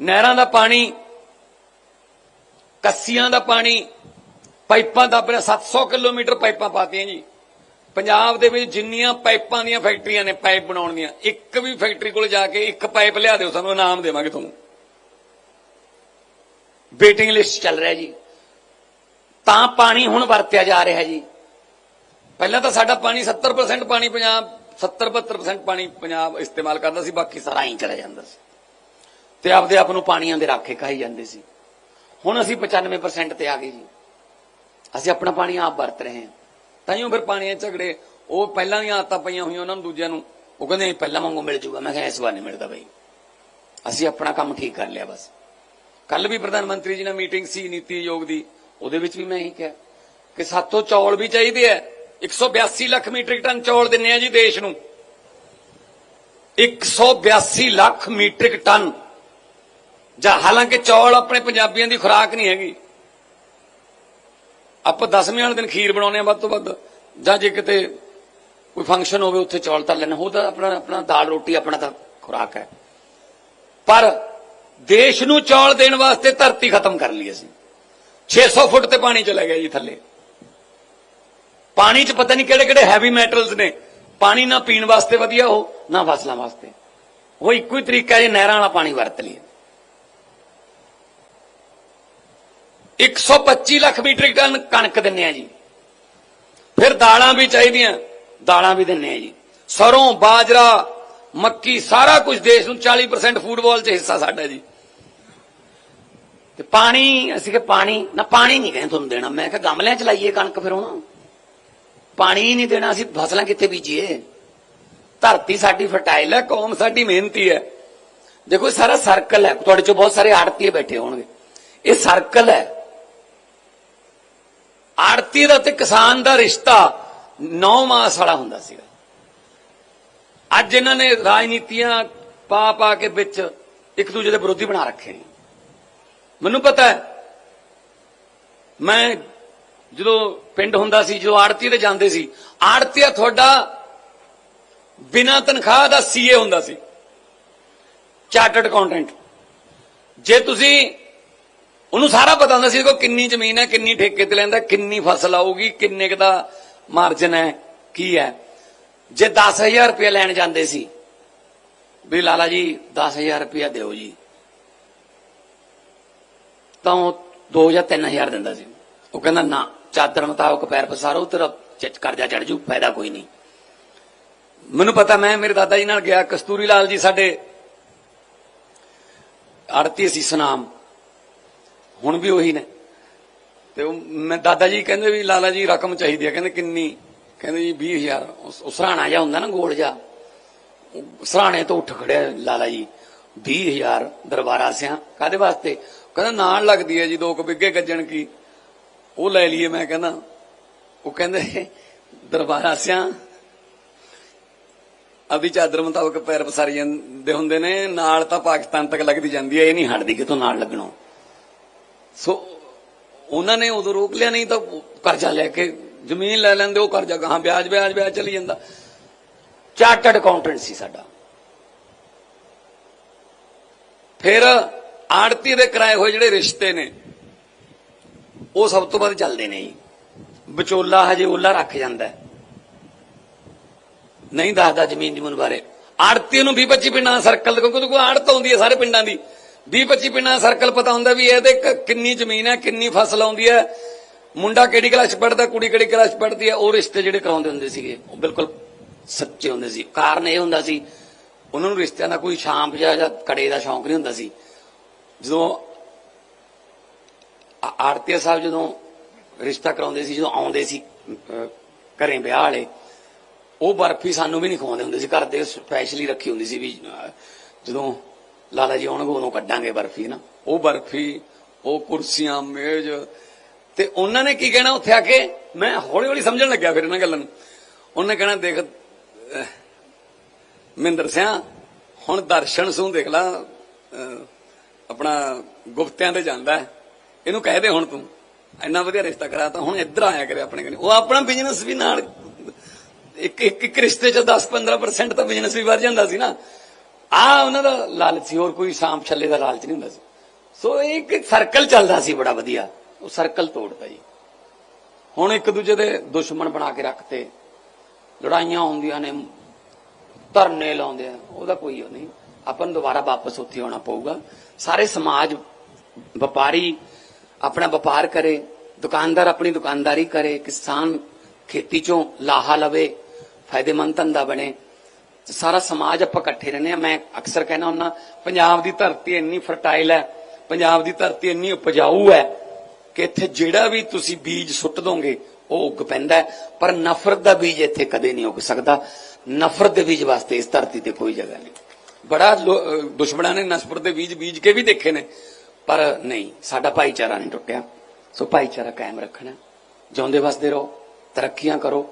ਨਹਿਰਾਂ ਦਾ ਪਾਣੀ, ਕੱਸੀਆਂ ਦਾ ਪਾਣੀ, ਪਾਈਪਾਂ ਦਾ ਆਪਣੇ 700 ਕਿਲੋਮੀਟਰ ਪਾਈਪਾਂ ਪਾਤੀਆਂ ਜੀ। ਪੰਜਾਬ ਦੇ ਵਿੱਚ ਜਿੰਨੀਆਂ ਪਾਈਪਾਂ ਦੀਆਂ ਫੈਕਟਰੀਆਂ ਨੇ ਪਾਈਪ ਬਣਾਉਣ ਦੀਆਂ, ਇੱਕ ਵੀ ਫੈਕਟਰੀ ਕੋਲ ਜਾ ਕੇ ਇੱਕ ਪਾਈਪ ਲਿਆ ਦਿਓ, ਸਾਨੂੰ ਇਨਾਮ ਦੇਵਾਂਗੇ ਤੁਹਾਨੂੰ। ਵੇਟਿੰਗ ਲਿਸਟ ਚੱਲ ਰਿਹਾ ਜੀ। ਤਾਂ ਪਾਣੀ ਹੁਣ ਵਰਤਿਆ ਜਾ ਰਿਹਾ ਜੀ। ਪਹਿਲਾਂ ਤਾਂ ਸਾਡਾ ਪਾਣੀ 70% ਪਾਣੀ ਪੰਜਾਬ 70-72% ਪਾਣੀ ਪੰਜਾਬ ਇਸਤੇਮਾਲ ਕਰਦਾ ਸੀ, ਬਾਕੀ ਸਾਰਾ ਹੀ ਚਲਾ ਜਾਂਦਾ ਸੀ। ਤੇ ਆਪਦੇ ਆਪ ਨੂੰ ਪਾਣੀਆਂ ਦੇ ਰਾਖੇ ਖਾਈ ਜਾਂਦੇ ਸੀ। ਹੁਣ ਅਸੀਂ 95% ਤੇ ਆ ਗਏ ਜੀ। ਅਸੀਂ ਆਪਣਾ ਪਾਣੀ ਆਪ ਵਰਤ ਰਹੇ ਹਾਂ। ਤਾਈਓ ਫਿਰ ਪਾਣੀ ਝਗੜੇ, ਉਹ ਪਹਿਲਾਂ ਦੀਆਂ ਆਦਤਾਂ ਪਈਆਂ ਹੋਈਆਂ ਉਹਨਾਂ ਨੂੰ ਦੂਜਿਆਂ ਨੂੰ। ਉਹ ਕਹਿੰਦੇ ਪਹਿਲਾਂ ਵਾਂਗੂ ਮਿਲ ਜੂਗਾ। ਮੈਂ ਕਿਹਾ ਇਸ ਵਾਰ ਨਹੀਂ ਮਿਲਦਾ ਬਈ। ਅਸੀਂ ਆਪਣਾ ਕੰਮ ਠੀਕ ਕਰ ਲਿਆ ਬਸ। ਕੱਲ ਵੀ ਪ੍ਰਧਾਨ ਮੰਤਰੀ ਜੀ ਨਾਲ ਮੀਟਿੰਗ ਸੀ ਨੀਤੀ ਆਯੋਗ ਦੀ। ਉਹਦੇ ਵਿੱਚ ਵੀ ਮੈਂ ਇਹੀ ਕਿਹਾ ਕਿ ਸਾਤੋਂ ਚੌਲ ਵੀ ਚਾਹੀਦੇ ਆ। 182 ਲੱਖ ਮੀਟ੍ਰਿਕ ਟਨ ਚੌਲ ਦਿੰਨੇ ਆ ਜੀ ਦੇਸ਼ ਨੂੰ। 182 ਲੱਖ ਮੀਟ੍ਰਿਕ ਟਨ ਜਾਂ ਹਾਲਾਂਕਿ ਚੌਲ ਆਪਣੇ ਪੰਜਾਬੀਆਂ ਦੀ ਖੁਰਾਕ ਨਹੀਂ ਹੈਗੀ। ਆਪਾਂ ਦਸਵੇਂ ਵਾਲੇ ਦਿਨ ਖੀਰ ਬਣਾਉਂਦੇ ਆ ਵੱਧ ਤੋਂ ਵੱਧ, ਜਾਂ ਜੇ ਕਿਤੇ ਕੋਈ ਫੰਕਸ਼ਨ ਹੋਵੇ, ਉੱਥੇ ਚੌਲ ਤਲ ਲੈਣੇ ਉਹ ਤਾਂ ਆਪਣਾ ਆਪਣਾ ਦਾਲ ਰੋਟੀ ਆਪਣਾ ਤਾਂ ਖੁਰਾਕ ਹੈ। ਪਰ ਦੇਸ਼ ਨੂੰ ਚੌਲ ਦੇਣ ਵਾਸਤੇ ਧਰਤੀ ਖਤਮ ਕਰ ਲਈ ਅਸੀਂ। 600 ਫੁੱਟ ਤੇ ਪਾਣੀ ਚਲਾ ਗਿਆ ਜੀ ਥੱਲੇ। ਪਾਣੀ 'ਚ ਪਤਾ ਨਹੀਂ ਕਿਹੜੇ ਕਿਹੜੇ ਹੈਵੀ ਮੈਟਲਸ ਨੇ। ਪਾਣੀ ਨਾ ਪੀਣ ਵਾਸਤੇ ਵਧੀਆ ਹੋ ਨਾ ਫਸਲਾਂ ਵਾਸਤੇ। ਉਹ ਇੱਕੋ ਹੀ ਤਰੀਕਾ ਜੇ, ਨਹਿਰਾਂ ਵਾਲਾ ਪਾਣੀ ਵਰਤ ਲਈਏ। 125 ਲੱਖ ਮੀਟ੍ਰਿਕ ਟਨ ਕਣਕ ਦਿੰਨੇ ਆ ਜੀ। ਫਿਰ ਦਾਲਾਂ ਵੀ ਚਾਹੀਦੀਆਂ, ਦਾਲਾਂ ਵੀ ਦਿੰਨੇ ਆ ਜੀ। ਸਰੋਂ, ਬਾਜਰਾ, ਮੱਕੀ, ਸਾਰਾ ਕੁਝ ਦੇਸ਼ ਨੂੰ 40% ਫੂਟਬਾਲ 'ਚ ਹਿੱਸਾ ਸਾਡਾ ਜੀ। ਤੇ ਪਾਣੀ, ਅਸੀਂ ਕਿ ਪਾਣੀ, ਨਾ ਪਾਣੀ ਨਹੀਂ ਕਹਿੰਦੇ ਤੁਹਾਨੂੰ ਦੇਣਾ। ਮੈਂ ਕਿਹਾ ਗਮਲਿਆਂ ਚ ਲਾਈਏ ਕਣਕ ਫਿਰ ਹੁਣ। ਪਾਣੀ ਨਹੀਂ ਦੇਣਾ, ਅਸੀਂ ਫਸਲਾਂ ਕਿੱਥੇ ਬੀਜੀਏ? ਧਰਤੀ ਸਾਡੀ ਫਰਟਾਈਲ ਹੈ, ਕੌਮ ਸਾਡੀ ਮਿਹਨਤੀ ਹੈ। ਦੇਖੋ ਇਹ ਸਾਰਾ ਸਰਕਲ ਹੈ। ਤੁਹਾਡੇ ਚੋਂ ਬਹੁਤ ਸਾਰੇ ਆੜਤੀਏ ਬੈਠੇ ਹੋਣਗੇ। ਇਹ ਸਰਕਲ ਹੈ। ਆੜਤੀ ਦਾ ਤੇ ਕਿਸਾਨ ਦਾ ਰਿਸ਼ਤਾ 9 ਮਾਸ ਵਾਲਾ ਹੁੰਦਾ ਸੀਗਾ। ਅੱਜ ਇਹਨਾਂ ਨੇ ਰਾਜਨੀਤੀਆਂ ਪਾ ਪਾ ਕੇ ਵਿੱਚ ਇੱਕ ਦੂਜੇ ਦੇ ਵਿਰੋਧੀ ਬਣਾ ਰੱਖੇ ਨੇ। ਮੈਨੂੰ ਪਤਾ ਹੈ, ਮੈਂ ਜਦੋਂ ਪਿੰਡ ਹੁੰਦਾ ਸੀ, ਜਦੋਂ ਆੜਤੀ ਤੇ ਜਾਂਦੇ ਸੀ, ਆੜਤੀਆ ਤੁਹਾਡਾ ਬਿਨਾਂ ਤਨਖਾਹ ਦਾ ਸੀਏ ਹੁੰਦਾ ਸੀ। Chartered accountant. ਜੇ ਤੁਸੀਂ ਉਹਨੂੰ ਸਾਰਾ ਪਤਾ ਹੁੰਦਾ ਸੀ ਕਿ ਕਿੰਨੀ ਜ਼ਮੀਨ ਹੈ, ਕਿੰਨੀ ਠੇਕੇ ਤੇ ਲੈਂਦਾ, ਕਿੰਨੀ ਫਸਲ ਆਊਗੀ, ਕਿੰਨੇ ਕੁ ਦਾ ਮਾਰਜਨ ਹੈ, ਕੀ ਹੈ। ਜੇ 10000 ਰੁਪਏ ਲੈਣ ਜਾਂਦੇ ਸੀ, ਵੀ ਲਾਲਾ ਜੀ 10000 ਰੁਪਏ ਦਿਓ ਜੀ। ਤਾਂ ਉਹ 2 ਜਾਂ 3000 ਦਿੰਦਾ ਸੀ। ਉਹ ਕਹਿੰਦਾ, ਨਾ, ਚਾਦਰ ਮੁਤਾਬਕ ਪੈਰ ਪਸਾਰੋ, ਤੇਰਾ ਕਰਜ਼ਾ ਚੜ ਜੂ, ਫਾਇਦਾ ਕੋਈ ਨਹੀਂ। ਮੈਨੂੰ ਪਤਾ, ਮੈਂ, ਮੇਰੇ ਦਾਦਾ ਜੀ ਨਾਲ ਗਿਆ, ਕਸਤੂਰੀ ਲਾਲ ਜੀ ਸਾਡੇ ਆੜਤੀ ਸੀ ਸੁਨਾਮ। ਹੁਣ ਵੀ ਉਹੀ ਨੇ। ਤੇ ਉਹ ਮੈਂ ਦਾਦਾ ਜੀ ਕਹਿੰਦੇ ਵੀ ਲਾਲਾ ਜੀ ਰਕਮ ਚਾਹੀਦੀ ਹੈ ਕਹਿੰਦੇ ਕਿੰਨੀ? ਕਹਿੰਦੇ ਜੀ 20000 ਉਸ ਉਹ ਸਰਾਣਾ ਜਾ ਹੁੰਦਾ ਨਾ ਗੋਲ ਜਾ ਸਰਾਣੇ ਤੋਂ ਉੱਠ ਖੜਿਆ ਲਾਲਾ ਜੀ। 20000 ਦਰਬਾਰਾ ਸਿਆਂ। ਕਾਦੇ ਵਾਸਤੇ? ਕਹਿੰਦਾ ਨਾਲ ਲੱਗਦੀ ਹੈ ਜੀ, ਦੋ ਕੁ ਬਿੱਗੇ ਗੱਜਣ ਕੀ। ਉਹ ਲੈ ਲਈਏ, ਮੈਂ ਕਹਿੰਦਾ। ਉਹ ਕਹਿੰਦੇ, ਦਰਬਾਰਾ ਸਿਆਂ। ਅਭੀ ਚਾਦਰ ਮੁਤਾਬਕ ਪੈਰ ਪਸਾਰੀ ਜਾਂਦੇ ਹੁੰਦੇ ਨੇ। ਨਾਲ ਤਾਂ ਪਾਕਿਸਤਾਨ ਤੱਕ ਲੱਗਦੀ ਜਾਂਦੀ ਹੈ ਇਹ ਨਹੀਂ ਹਟਦੀ ਕਿਤੋਂ ਨਾਲ ਲੱਗਣੋਂ। ਸੋ, ਉਹਨਾਂ ਨੇ ਉਦੋਂ ਰੋਕ ਲਿਆ, ਨਹੀਂ ਤਾਂ ਕਰਜ਼ਾ ਲੈ ਕੇ ਜ਼ਮੀਨ ਲੈ ਲੈਂਦੇ, ਉਹ ਕਰਜ਼ਾ ਕਹਾਂ ਵਿਆਜ ਵਿਆਜ ਵਿਆਜ ਚਲੀ ਜਾਂਦਾ। ਚਾਰਟਰਡ ਅਕਾਊਂਟੈਂਟ ਸੀ ਸਾਡਾ। ਫਿਰ ਆੜਤੀ ਦੇ ਕਰਾਏ ਹੋਏ ਜਿਹੜੇ ਰਿਸ਼ਤੇ ਨੇ, ਉਹ ਸਭ ਤੋਂ ਵੱਧ ਚੱਲਦੇ ਨੇ ਜੀ। ਵਿਚੋਲਾ ਹਜੇ ਓਲਾ ਰੱਖ ਜਾਂਦਾ। ਨਹੀਂ ਦੱਸਦਾ ਜ਼ਮੀਨ ਜਮੂਨ ਬਾਰੇ। ਆੜਤੀ ਨੂੰ 20 25 ਪਿੰਡਾਂ ਦਾ ਸਰਕਲ ਕਿਉਂਕਿ ਉਹਦੇ ਕੋਲ ਆੜਤ ਆਉਂਦੀ ਹੈ ਸਾਰੇ ਪਿੰਡਾਂ ਦੀ। 20 25 ਪਿੰਡਾਂ ਦਾ ਸਰਕਲ ਪਤਾ ਹੁੰਦਾ ਵੀ ਇਹਦੇ ਕਿੰਨੀ ਜ਼ਮੀਨ ਹੈ, ਕਿੰਨੀ ਫਸਲ ਆਉਂਦੀ ਹੈ, ਮੁੰਡਾ ਕਿਹੜੀ ਕਲਾਸ ਪੜਦਾ ਕੁੜੀ ਕਿਹੜੀ ਕਲਾਸ ਪੜਦੀ ਹੈ, ਉਹ ਰਿਸ਼ਤੇ ਜਿਹੜੇ ਕਰਾਉਂਦੇ ਹੁੰਦੇ ਸੀਗੇ, ਉਹ ਬਿਲਕੁਲ ਸੱਚੇ ਹੁੰਦੇ ਸੀ। ਕਾਰਨ ਇਹ ਹੁੰਦਾ ਸੀ, ਉਹਨਾਂ ਨੂੰ ਰਿਸ਼ਤਿਆਂ ਦਾ ਕੋਈ ਸ਼ਾਂਪ ਜਾਂ ਕੜੇ ਦਾ ਸ਼ੌਂਕ ਨਹੀਂ ਹੁੰਦਾ ਸੀ। ਜਦੋਂ ਆਰਤੀਆ ਸਾਹਿਬ ਜਦੋਂ ਰਿਸ਼ਤਾ ਕਰਾਉਂਦੇ ਸੀ, ਜਦੋਂ ਆਉਂਦੇ ਸੀ ਘਰੇ ਵਿਆਹ ਵਾਲੇ, ਉਹ ਬਰਫੀ ਸਾਨੂੰ ਵੀ ਨਹੀਂ ਖਵਾਉਂਦੇ ਹੁੰਦੇ ਸੀ। ਘਰ ਦੇ ਸਪੈਸ਼ਲੀ ਰੱਖੀ ਹੁੰਦੀ ਸੀ ਵੀ ਜਦੋਂ ਲਾਲਾ ਜੀ ਆਉਣਗੇ ਉਦੋਂ ਕੱਢਾਂਗੇ ਬਰਫੀ, ਨਾ। ਉਹ ਬਰਫੀ, ਉਹ ਕੁਰਸੀਆਂ, ਮੇਜ਼। ਤੇ ਉਹਨਾਂ ਨੇ ਕੀ ਕਹਿਣਾ ਉੱਥੇ ਆ ਕੇ? ਮੈਂ ਹੌਲੀ ਹੌਲੀ ਸਮਝਣ ਲੱਗਿਆ ਫਿਰ ਇਹਨਾਂ ਗੱਲਾਂ ਨੂੰ। ਉਹਨੇ ਕਹਿਣਾ, ਦੇਖ ਮਹਿੰਦਰ ਸਿਆ, ਹੁਣ ਦਰਸ਼ਨ ਸੂ ਦੇਖ ਲਾ ਆਪਣਾ ਗੁਪਤਿਆਂ ਤੇ ਜਾਂਦਾ ਇਹਨੂੰ ਕਹਿ ਦੇ ਹੁਣ ਤੂੰ। ਇੰਨਾ ਵਧੀਆ ਰਿਸ਼ਤਾ ਕਰਾ ਕਰਾਤਾ ਹੁਣ ਇੱਧਰ ਆਇਆ ਕਰੇ ਆਪਣੇ ਕੋਲ ਉਹ ਆਪਣਾ ਬਿਜ਼ਨਸ ਵੀ ਨਾਲ ਇੱਕ ਇੱਕ ਰਿਸ਼ਤੇ ਚ 10 15% ਤਾਂ ਬਿਜ਼ਨਸ ਵੀ ਵੱਧ ਜਾਂਦਾ ਸੀ ਨਾ। ਆ ਉਹਨਾਂ ਦਾ ਲਾਲਚ ਸੀ, ਹੋਰ ਕੋਈ ਸਾਂਪ ਛੱਲੇ ਦਾ ਲਾਲਚ ਨਹੀਂ ਹੁੰਦਾ ਸੀ। ਸੋ ਇਹ ਇੱਕ ਸਰਕਲ ਚੱਲਦਾ ਸੀ ਬੜਾ ਵਧੀਆ। ਉਹ ਸਰਕਲ ਤੋੜਦਾ ਜੀ। ਹੁਣ ਇੱਕ ਦੂਜੇ ਦੇ ਦੁਸ਼ਮਣ ਬਣਾ ਕੇ ਰੱਖਤੇ। ਲੜਾਈਆਂ ਹੁੰਦੀਆਂ ਨੇ, ਧਰਨੇ ਲਾਉਂਦੇ ਆ। ਉਹਦਾ ਕੋਈ ਉਹ ਨਹੀਂ। ਆਪਾਂ ਨੂੰ ਦੁਬਾਰਾ ਵਾਪਸ ਉੱਥੇ ਆਉਣਾ ਪਊਗਾ। ਸਾਰੇ ਸਮਾਜ ਵਪਾਰੀ ਆਪਣਾ ਵਪਾਰ ਕਰੇ, ਦੁਕਾਨਦਾਰ ਆਪਣੀ ਦੁਕਾਨਦਾਰੀ ਕਰੇ, ਕਿਸਾਨ ਖੇਤੀ ਚੋਂ ਲਾਹਾ ਲਵੇ, ਫਾਇਦੇਮੰਦ ਧੰਦਾ ਬਣੇ। ਸਾਰਾ ਸਮਾਜ ਆਪਾਂ ਇਕੱਠੇ ਰਹਿੰਦੇ ਆ ਮੈਂ ਅਕਸਰ ਕਹਿਣਾ ਹੁੰਦਾ, ਪੰਜਾਬ ਦੀ ਧਰਤੀ ਇੰਨੀ ਫਰਟਾਈਲ ਹੈ, ਪੰਜਾਬ ਦੀ ਧਰਤੀ ਇੰਨੀ ਉਪਜਾਊ ਹੈ ਕਿ ਇੱਥੇ ਜਿਹੜਾ ਵੀ ਤੁਸੀਂ ਬੀਜ ਸੁੱਟ ਦੋਗੇ, ਉਹ ਉੱਗ ਪੈਂਦਾ ਪਰ ਨਫ਼ਰਤ ਦਾ ਬੀਜ ਇੱਥੇ ਕਦੇ ਨਹੀਂ ਉੱਗ ਸਕਦਾ। ਨਫ਼ਰਤ ਦੇ ਬੀਜ ਵਾਸਤੇ ਇਸ ਧਰਤੀ ਤੇ ਕੋਈ ਜਗ੍ਹਾ ਨਹੀਂ। ਬੜਾ ਦੁਸ਼ਮਣਾਂ ਨੇ ਨਫ਼ਰਤ ਦੇ ਬੀਜ ਬੀਜ ਕੇ ਵੀ ਦੇਖੇ ਨੇ। ਪਰ ਨਹੀਂ, ਸਾਡਾ ਭਾਈਚਾਰਾ ਨਹੀਂ ਟੁੱਟਿਆ। ਸੋ ਭਾਈਚਾਰਾ ਕਾਇਮ ਰੱਖਣਾ ਜਿਉਂਦੇ ਵਸਦੇ ਰਹੋ, ਤਰੱਕੀਆਂ ਕਰੋ।